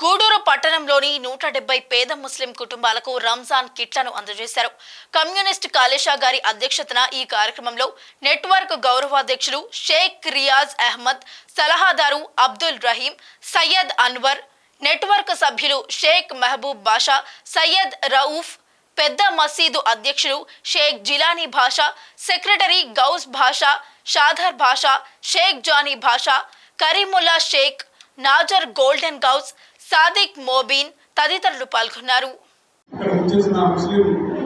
గూడూరు పట్టణంలోని నూట డెబ్బై పేద ముస్లిం కుటుంబాలకు రంజాన్ కిట్లను అందజేశారు. కమ్యూనిస్ట్ కాళేషా గారి అధ్యక్షతన ఈ కార్యక్రమంలో నెట్వర్క్ గౌరవాధ్యక్షులు షేక్ రియాజ్ అహ్మద్ సలహాదారు అబ్దుల్ రహీం సయ్యద్ అన్వర్ నెట్వర్క్ సభ్యులు షేక్ మహబూబ్ బాషా సయ్యద్ రౌఫ్ పెద్ద మసీదు అధ్యక్షులు షేక్ జిలానీ భాషా సెక్రటరీ గౌస్ భాషా షాధర్ భాషా షేక్ జానీ భాషా కరీముల్లా షేక్ నాజర్ గోల్డెన్ గౌస్ సాదిక్ మోబీన్ తదితరులు పాల్గొన్నారు. ఇక్కడ వచ్చేసిన ముస్లిం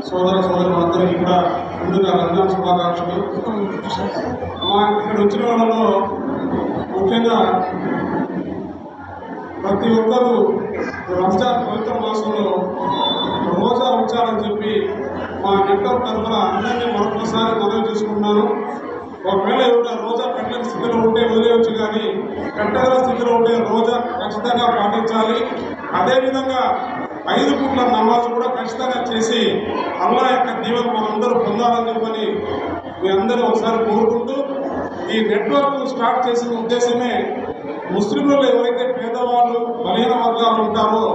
సోదర సోదరులందరికీ కూడా ముందుగా రంజాన్ శుభాకాంక్షలు. మా ఇక్కడ వచ్చిన వాళ్ళలో ముఖ్యంగా ప్రతి ఒక్కరూ రంజాన్ పవిత్ర మాసంలో రోజా ఉంచాలని చెప్పి మా నెట్వర్క్ తరఫున అందరినీ మరొకసారి మనవి చేసుకుంటున్నాను. ఒకవేళ ఎవరైనా రోజా పెట్టలేని స్థితిలో ఉంటే కానీ కట్టగల స్థితిలో ఉంటే రోజా ఖచ్చితంగా పాటించాలి. అదేవిధంగా ఐదు పూట్ల నమాజ్ కూడా ఖచ్చితంగా చేసి అల్లా యొక్క దీవెన మనందరూ పొందాలని చెప్పని మీ అందరూ ఒకసారి కోరుకుంటూ ఈ నెట్వర్క్ స్టార్ట్ చేసిన ఉద్దేశమే ముస్లింలలో ఎవరైతే పేదవాళ్ళు బలహీన వర్గాలు ఉంటారో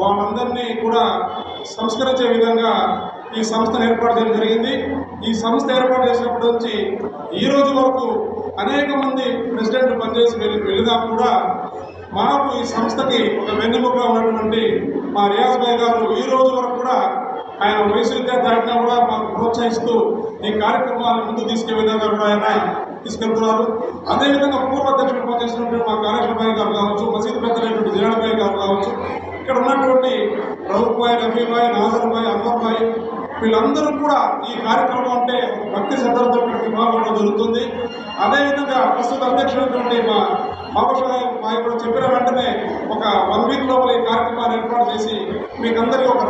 వాళ్ళందరినీ కూడా సంస్కరించే విధంగా ఈ సంస్థను ఏర్పాటు చేయడం జరిగింది. ఈ సంస్థ ఏర్పాటు చేసినప్పటి నుంచి ఈ రోజు వరకు అనేక మంది ప్రెసిడెంట్ పనిచేసి వెళ్ళి వెళ్ళినా కూడా మాకు ఈ సంస్థకి ఒక వెన్నెముకగా ఉన్నటువంటి మా రియాజ్ భాయ్ గారు ఈ రోజు వరకు కూడా ఆయన వయసు దాటినా కూడా మాకు ప్రోత్సహిస్తూ ఈ కార్యక్రమాలను ముందు తీసుకెళ్ళే విధంగా కూడా ఆయన తీసుకెళ్తున్నారు. అదేవిధంగా పూర్వ అధ్యక్షుడు పనిచేసినటువంటి మా కాళేశ్వర గారు కావచ్చు మసీద్ పెద్దలైనటువంటి జిరాణ గారు కావచ్చు ఇక్కడ ఉన్నటువంటి రఘుబాయ్ రఫీబాయ్ నాజర్బాయ్ భాయ్ వీళ్ళందరూ కూడా ఈ కార్యక్రమం అంటే భక్తి శ్రద్ధలతో పాల్గొనడం జరుగుతుంది. అదేవిధంగా ప్రస్తుత అధ్యక్షుడైనటువంటి మా బాబా మా ఇప్పుడు చెప్పిన వెంటనే ఒక వన్ వీక్ లోపల ఈ కార్యక్రమాన్ని ఏర్పాటు చేసి మీకందరికీ ఒక